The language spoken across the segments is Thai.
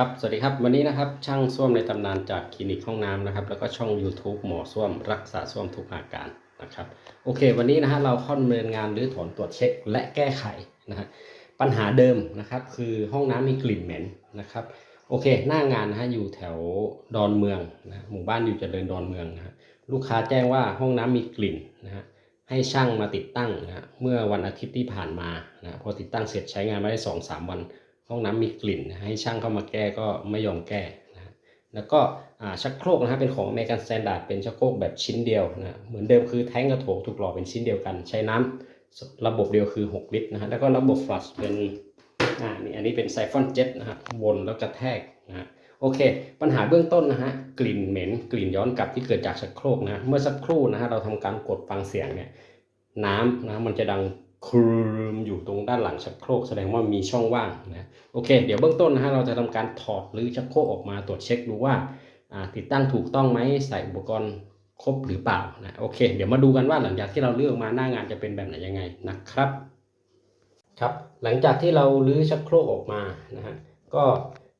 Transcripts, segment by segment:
ครับ สวัสดีครับ วันนี้นะครับ ช่างส้วมในตำนานจากคลินิกห้องน้ำนะครับ แล้วก็ช่อง YouTube หมอส้วม รักษาส้วมทุกอาการนะครับ โอเค วันนี้นะฮะเราเข้าดำเนินงานหรือถอนตรวจเช็คและแก้ไขนะฮะ ปัญหาเดิมนะครับ คือห้องน้ำมีกลิ่นเหม็นนะครับ โอเค หน้างานนะฮะอยู่แถวดอนเมืองนะหมู่บ้านอยู่เจริญดอนเมืองนะฮะ ลูกค้าแจ้งว่าห้องน้ำมีกลิ่นนะฮะ ให้ช่างมาติดตั้งนะฮะเมื่อวันอาทิตย์ที่ผ่านมานะ พอติดตั้งเสร็จใช้งานมาได้สองสามวัน ห้องน้ำมีกลิ่นให้ช่างเข้ามาแก้ก็ไม่ยอมแก้นะแล้วก็ชักโครกนะฮะเป็นของ American Standard เป็นชักโครกแบบชิ้นเดียวนะเหมือนเดิมคือแท้งกระโถถูกหล่อเป็นชิ้นเดียวกัน ใช้น้ำระบบเดียวคือ 6 ลิตรนะฮะแล้วก็ระบบฟลัชเป็นอ่านี่อันนี้เป็นไซฟอนเจ็ตนะฮะวนแล้วกระแทกนะฮะโอเค ปัญหาเบื้องต้นนะฮะกลิ่นเหม็นกลิ่นย้อนกลับที่เกิดจากชักโครกนะเมื่อสักครู่นะฮะเราทำการกดฟังเสียงเนี่ยน้ำนะมันจะดัง ครูมอยู่ตรงด้านหลังชักโครกแสดงว่ามีช่องว่างนะโอเค เดี๋ยวเบื้องต้นนะฮะเราจะทำการถอดหรือชักโครกออกมาตรวจเช็คดูว่าติดตั้งถูกต้องไหมใส่อุปกรณ์ครบหรือเปล่านะโอเค เดี๋ยวมาดูกันว่าหลังจากที่เราเลือกมาหน้างานจะเป็นแบบไหนยังไงนะครับครับหลังจากที่เราลื้อชักโครกออกมานะฮะก็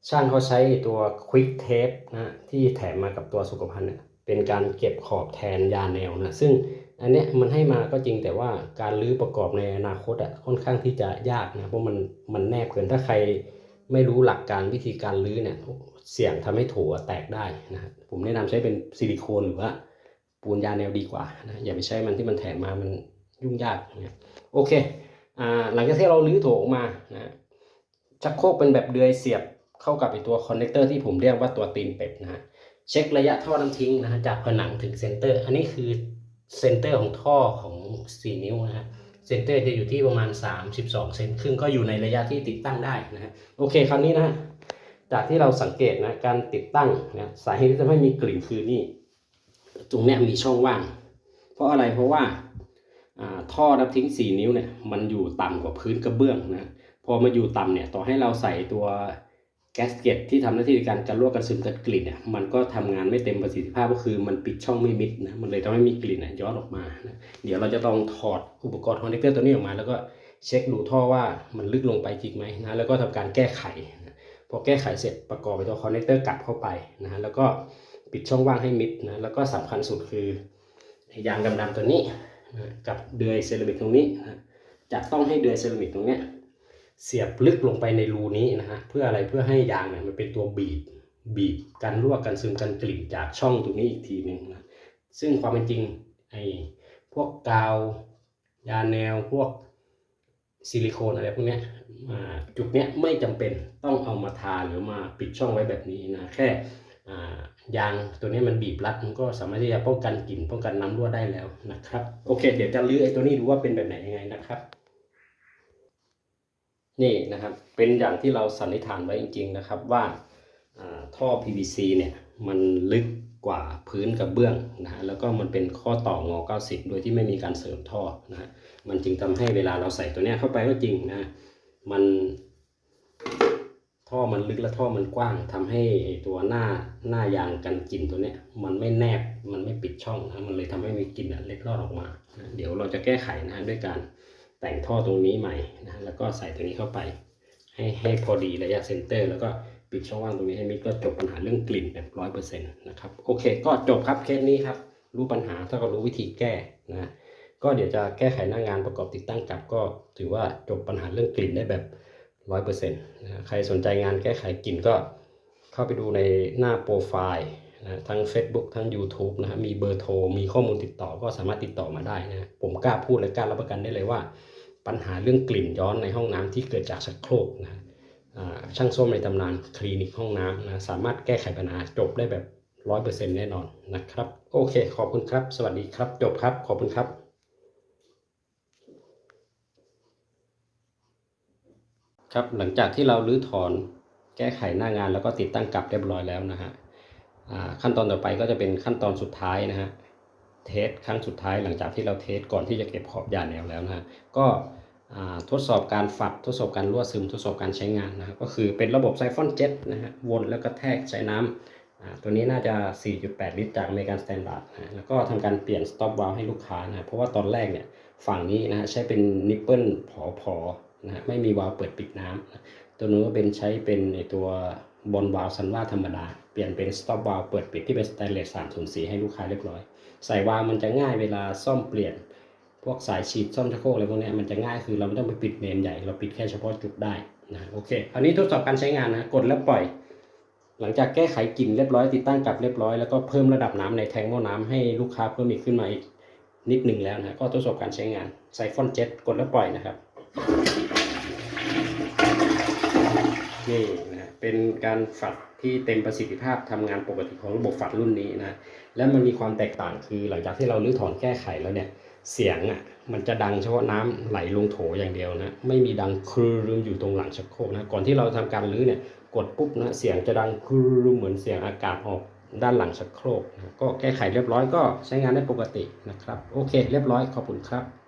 ช่างเขาใช้ตัว Quick Tape นะฮะที่แถมมากับตัวสุขภัณฑ์เนี่ยเป็นการเก็บขอบแทนยาแนวนะซึ่ง อันเนี้ยมันให้มาก็จริงแต่ว่าการรื้อประกอบในอนาคตอะค่อนข้างที่จะยากนะเพราะมันมันแนบเกินถ้าใครไม่รู้หลักการวิธีการรื้อเนี่ยเสี่ยงทำให้โถแตกได้นะผมแนะนำใช้เป็นซิลิโคนหรือว่าปูนยาแนวดีกว่านะอย่าไปใช้มันที่มันแถมมามันยุ่งยากนะโอเคอ่าหลังจากที่เรารื้อโถออกมานะชักโครกเป็นแบบเดือยเสียบเข้ากับไอตัวคอนเนคเตอร์ที่ผมเรียกว่าตัวตีนเป็ดนะฮะเช็คระยะท่อน้ำทิ้งนะฮะจากผนังถึงเซนเตอร์ อันนี้คือ เซนเตอร์ของท่อของ 4 นิ้วนะฮะเซนเตอร์จะอยู่ที่ประมาณ 32 เซนครึ่งก็อยู่ในระยะที่ติดตั้งได้นะฮะโอเคคราวนี้นะจากที่เราสังเกตนะการติดตั้งนะสาเหตุที่ทำให้มีกลิ่นคือนี่ตรงเนี้ยมีช่องว่าง เพราะอะไรเพราะว่าอ่าท่อรับทิ้ง 4 นิ้วเนี่ยมันอยู่ต่ำกว่าพื้นกระเบื้องนะพอมาอยู่ต่ำเนี่ยต่อให้เราใส่ตัว แก๊สเก็ตที่ทำหน้าที่ในการกันรั่วกันซึมกันกลิ่นเนี่ยมันก็ทำงานไม่เต็มประสิทธิภาพก็คือมันปิดช่องไม่มิดนะมันเลยทำให้มีกลิ่นนะย้อนออกมานะเดี๋ยวเราจะต้องถอดอุปกรณ์คอนเนคเตอร์ตัวนี้ออกมา แล้วก็เช็คดูท่อว่ามันลึกลงไปจริงไหมนะแล้วก็ทำการแก้ไขนะพอแก้ไขเสร็จประกอบไปตัวคอนเนคเตอร์กลับเข้าไปนะแล้วก็ปิดช่องว่างให้มิดนะแล้วก็สำคัญสุดคือยางดำๆตัวนี้กับเดือยเซรามิกตรงนี้นะจะต้องให้เดือยเซรามิกตรงเนี้ย เสียบลึกลงไปในรูนี้นะฮะเพื่ออะไรเพื่อให้ยางเนี่ยมันเป็นตัวบีบบีบกันรั่วกันซึมกันกลิ่นจากช่องตรงนี้อีกทีหนึ่งนะซึ่งความเป็นจริงไอ้พวกกาวยาแนวพวกซิลิโคนอะไรพวกนี้ยอ่าจุดเนี้ยไม่จำเป็นต้องเอามาทาหรือมาปิดช่องไว้แบบนี้นะแค่ยางตัวนี้มันบีบรัดมันก็สามารถที่จะป้องกันกลิ่นป้องกันน้ำรั่วได้แล้วนะครับโอเค เดี๋ยวจะลื้อไอ้ตัวนี้ดูว่าเป็นแบบไหนยังไงนะครับ นี่นะครับเป็นอย่างที่เราสันนิษฐานไว้จริง ๆนะครับว่าอ่าท่อ PVC เนี่ยมันลึกกว่าพื้นกระเบื้องนะฮะแล้วก็มันเป็นข้อต่องอ 90 โดยที่ไม่มีการเสริมท่อนะฮะมันจึงทำให้เวลาเราใส่ตัวเนี้ยเข้าไปก็จริงนะมันท่อมันลึกและท่อมันกว้างทำให้ตัวหน้าหน้ายางกันกลิ่นตัวเนี้ยมันไม่แนบมันไม่ปิดช่องนะมันเลยทำให้มีกลิ่นเล็ดลอดออกมานะเดี๋ยวเราจะแก้ไขนะฮะด้วยการ แต่งท่อตรงนี้ใหม่นะแล้วก็ใส่ตัวนี้เข้าไป ให้ให้พอดีระยะเซนเตอร์ แล้วก็ปิดช่องว่างตรงนี้ให้มิดก็จบปัญหาเรื่องกลิ่นแบบร้อยเปอร์เซ็นต์นะครับโอเค ก็จบครับเคสนี้ครับรู้ปัญหาถ้าก็รู้วิธีแก้นะก็เดี๋ยวจะแก้ไขหน้างานประกอบติดตั้งกลับก็ถือว่าจบปัญหาเรื่องกลิ่นได้แบบร้อยเปอร์เซ็นต์นะใครสนใจงานแก้ไขกลิ่นก็เข้าไปดูในหน้าโปรไฟล์นะทั้ง Facebook ทั้ง YouTube นะฮะมีเบอร์โทร มีข้อมูลติดต่อก็สามารถติดต่อมาได้นะ ผมกล้าพูดและกล้ารับประกันได้เลยว่า ปัญหาเรื่องกลิ่นย้อนในห้องน้ำที่เกิดจากชักโครกนะช่างส้วมในตำนานคลินิกห้องน้ำนะสามารถแก้ไขปัญหาจบได้แบบร้อยเปอร์เซ็นต์แน่นอนนะครับ โอเค ขอบคุณครับ สวัสดีครับ จบครับ ขอบคุณครับครับหลังจากที่เรารื้อถอนแก้ไขหน้างานแล้วก็ติดตั้งกลับเรียบร้อยแล้วนะฮะขั้นตอนต่อไปก็จะเป็นขั้นตอนสุดท้ายนะฮะ เทสครั้งสุดท้ายหลังจากที่เราเทสก่อนที่จะเก็บขอบยาแนวแล้วนะฮะก็ทดสอบการฝัดทดสอบการรั่วซึมทดสอบการใช้งานนะก็คือเป็นระบบไซฟอนเจ็ตนะฮะวนแล้วก็แทกใช้น้ำอ่าตัวนี้น่าจะ 4.8 ลิตรจากอเมริกันสแตนดาร์ดนะแล้วก็ทำการเปลี่ยนสต็อปวาล์วให้ลูกค้านะเพราะว่าตอนแรกเนี่ยฝั่งนี้นะฮะใช้เป็นนิปเปิลผอๆนะฮะไม่มีวาล์วเปิดปิดน้ำนะตัวนู้นก็เป็นใช้เป็นตัวบอลวาล์วซันว่าธรรมดา เปลี่ยนเป็นสต็อปวาล์วเปิดปิดที่เป็นสแตนเลส304 ให้ลูกค้าเรียบร้อย ใส่วาล์วมันจะง่ายเวลาซ่อมเปลี่ยน พวกสายฉีดซ่อมชักโครกอะไรพวกนี้มันจะง่ายคือเราไม่ต้องไปปิดเมนใหญ่ เราปิดแค่เฉพาะจุดได้นะโอเคอันนี้ทดสอบการใช้งานนะกดแล้วปล่อย หลังจากแก้ไขกลิ่นเรียบร้อยติดตั้งกลับเรียบร้อยแล้วก็เพิ่มระดับน้ำในแทงหม้อน้ำให้ลูกค้าเพิ่มอีกขึ้นมาอีกนิดหนึ่งแล้วนะก็ทดสอบการใช้งานไซฟอนเจ็ตกดแล้วปล่อยนะครับ นี่นะเป็นการฝัดที่เต็มประสิทธิภาพทำงานปกติของระบบฝัดรุ่นนี้นะและมันมีความแตกต่างคือหลังจากที่เราลื้อถอนแก้ไขแล้วเนี่ยเสียงอะมันจะดังเฉพาะน้ำไหลลงโถอย่างเดียวนะไม่มีดังครืมอยู่ตรงหลังชักโครกนะก่อนที่เราทำการลื้อเนี่ยกดปุ๊บนะเสียงจะดังครูเหมือนเสียงอากาศออกด้านหลังชักโครกนะก็แก้ไขเรียบร้อยก็ใช้งานได้ปกตินะครับ โอเค เรียบร้อยขอบคุณครับ